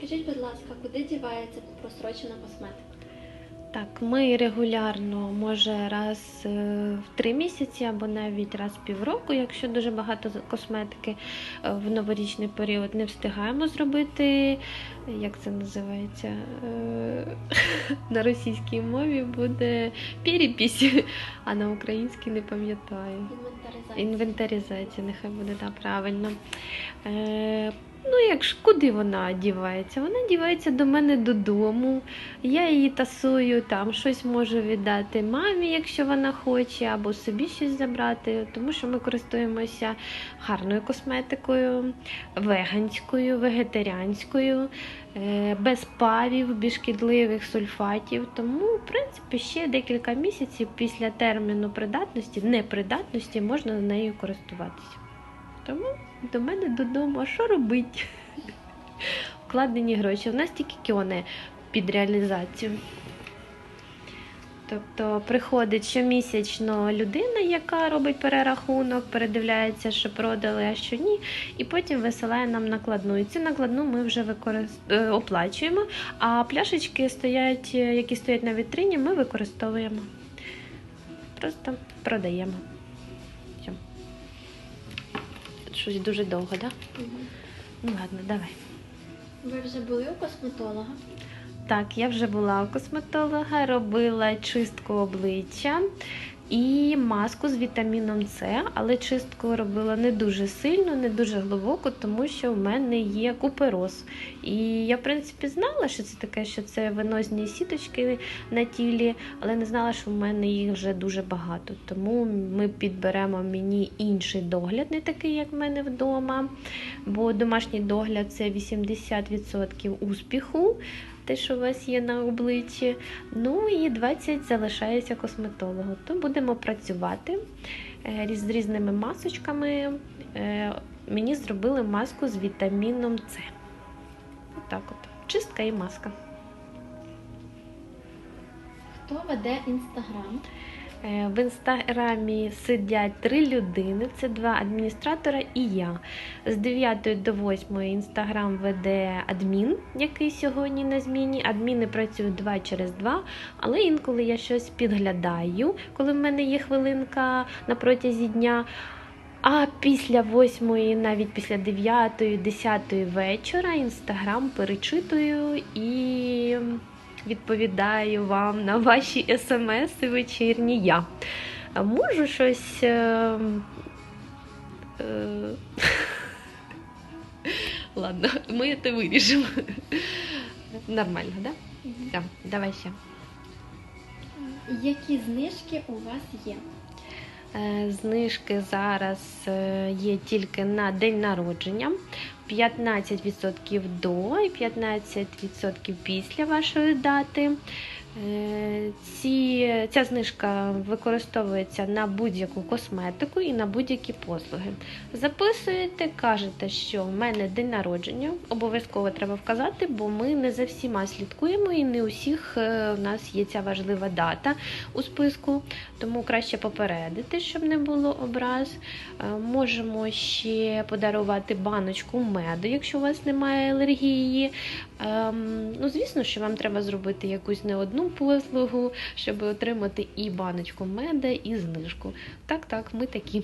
Скажіть, будь ласка, куди дівається просрочена косметика? Так, ми регулярно, може раз е, в три місяці або навіть раз в півроку, якщо дуже багато косметики е, в новорічний період не встигаємо зробити, як це називається? Е, На російській мові буде перепись, а на українській не пам'ятаю. Інвентаризація. Інвентаризація, нехай буде так правильно. Як куди вона дівається? Вона дівається до мене додому. Я її тасую, там щось можу віддати мамі, якщо вона хоче, або собі щось забрати, тому що ми користуємося гарною косметикою, веганською, вегетаріанською, е, без парів, без шкідливих сульфатів. Тому, в принципі, ще декілька місяців після терміну придатності, непридатності можна нею користуватися. Тому до мене додому, а що робити? Вкладені гроші. У нас тільки кьони під реалізацію. Тобто приходить щомісячно людина, яка робить перерахунок, передивляється, що продали, а що ні, і потім висилає нам накладну. І цю накладну ми вже використ... е, оплачуємо, а пляшечки стоять, е, які стоять на вітрині, ми використовуємо. Просто продаємо. Щось дуже довго, так? Да? Мгм. Ну ладно, давай. Ви вже були у косметолога? Так, я вже була у косметолога, робила чистку обличчя і маску з вітаміном С, але чистку робила не дуже сильно, не дуже глибоко, тому що в мене є купероз. І я, в принципі, знала, що це таке, що це венозні сіточки на тілі, але не знала, що в мене їх вже дуже багато. Тому ми підберемо мені інший догляд, не такий, як в мене вдома. Бо домашній догляд це 80% успіху те, що у вас є на обличчі. Ну і 20 залишається косметологу. То будемо працювати е, з різними масочками. Е, Мені зробили маску з вітаміном С. Отак от. Чистка і маска. Хто веде інстаграм? Е, В інстаграмі сидять три людини: це два адміністратора і я. З 9 до 8 інстаграм веде адмін, який сьогодні на зміні. Адміни працюють два через два, але інколи я щось підглядаю, коли в мене є хвилинка на протязі дня. А після 8, навіть після 9, 10 вечора інстаграм перечитую і відповідаю вам на ваші смс вечірні я. Можу щось. Е... Е... Ладно, ми це вирішимо. Нормально, так? Да? Так, давай ще. Які знижки у вас є? Е, Знижки зараз е, є тільки на день народження. 15% до і 15% після вашої дати. Е, Ці, ця знижка використовується на будь-яку косметику і на будь-які послуги. Записуєте, кажете, що в мене день народження, обов'язково треба вказати, бо ми не за всіма слідкуємо і не у всіх е, у нас є ця важлива дата у списку, тому краще попередити, щоб не було образ. Е, Можемо ще подарувати баночку меду, якщо у вас немає алергії. Ем, ну, звісно, що вам треба зробити якусь не одну послугу, щоб отримати і баночку меда, і знижку. Так, так, ми такі.